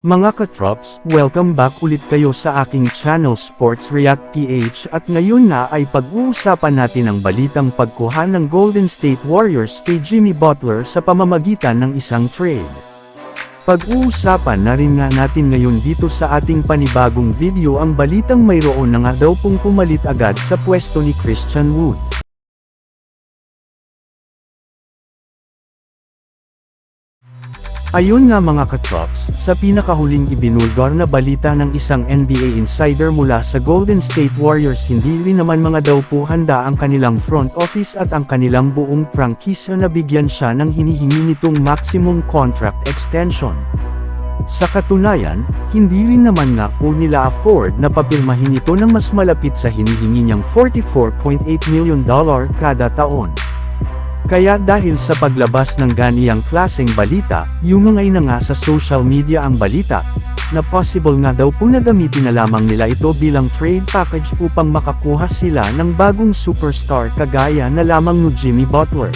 Mga katrops, welcome back ulit kayo sa aking channel Sports React PH at ngayon na ay pag-uusapan natin ang balitang pagkuha ng Golden State Warriors kay Jimmy Butler sa pamamagitan ng isang trade. Pag-uusapan na rin nga natin ngayon dito sa ating panibagong video ang balitang mayroon na nga daw pong pumalit agad sa pwesto ni Christian Wood. Ayun nga mga katrops, sa pinakahuling ibinulgar na balita ng isang NBA insider mula sa Golden State Warriors hindi rin naman mga daw po handa ang kanilang front office at ang kanilang buong prangkisa na bigyan siya ng hinihingi nitong maximum contract extension. Sa katunayan, hindi rin naman nga po nila afford na papirmahin ito ng mas malapit sa hinihingi niyang $44.8 million kada taon. Kaya dahil sa paglabas ng ganiyang klaseng balita, yumangay na nga sa social media ang balita, na possible nga daw po na gamitin na lamang nila ito bilang trade package upang makakuha sila ng bagong superstar kagaya na lamang ni Jimmy Butler.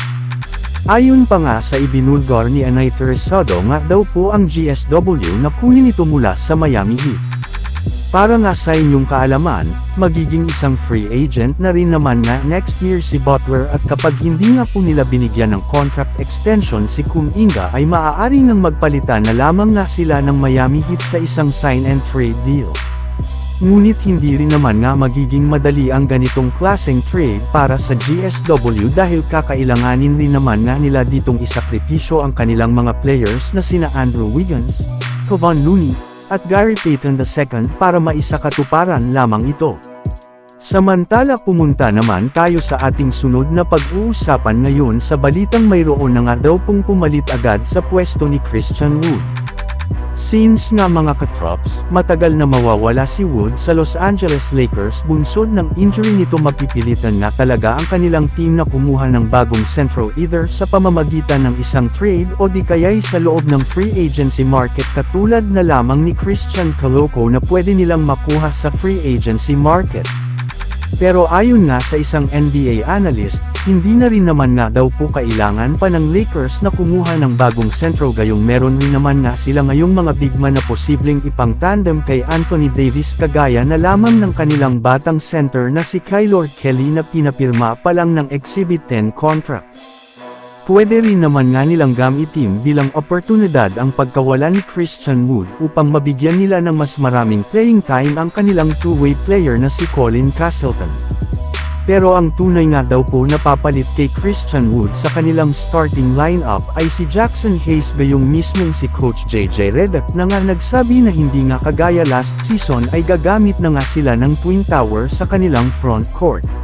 Ayon pa nga sa ibinulgar ni Anay Teresado nga daw po ang GSW na kunin ito mula sa Miami Heat. Para nga sa inyong kaalaman, magiging isang free agent na rin naman nga next year si Butler at kapag hindi nga po nila binigyan ng contract extension si Kuminga ay maaari nang magpalitan na lamang nga sila ng Miami Heat sa isang sign and trade deal. Ngunit hindi rin naman nga magiging madali ang ganitong klaseng trade para sa GSW dahil kakailanganin rin naman nga nila ditong isakripisyo ang kanilang mga players na sina Andrew Wiggins, Kevon Looney, at Gary Payton II para maisakatuparan lamang ito. Samantala pumunta naman tayo sa ating sunod na pag-uusapan ngayon sa balitang mayroon na nga daw pong pumalit agad sa pwesto ni Christian Wood. Since nga mga katrops, matagal na mawawala si Wood sa Los Angeles Lakers bunsod ng injury nito mapipilitan nga talaga ang kanilang team na kumuha ng bagong centro either sa pamamagitan ng isang trade o di kaya'y sa loob ng free agency market katulad na lamang ni Christian Coloco na pwede nilang makuha sa free agency market. Pero ayon nga sa isang NBA analyst, hindi na rin naman nga daw po kailangan pa ng Lakers na kumuha ng bagong sentro gayong meron rin naman nga sila ngayong mga bigman na posibleng ipang tandem kay Anthony Davis kagaya na lamang ng kanilang batang center na si Kylor Kelly na pinapirma pa lang ng Exhibit 10 contract. Pwede rin naman nga nilang gamitin bilang oportunidad ang pagkawala ni Christian Wood upang mabigyan nila ng mas maraming playing time ang kanilang two-way player na si Colin Castleton. Pero ang tunay nga daw po na papalit kay Christian Wood sa kanilang starting lineup ay si Jackson Hayes gayong mismong si Coach JJ Redick na nga nagsabi na hindi nga kagaya last season ay gagamit na nga sila ng Twin Tower sa kanilang front court.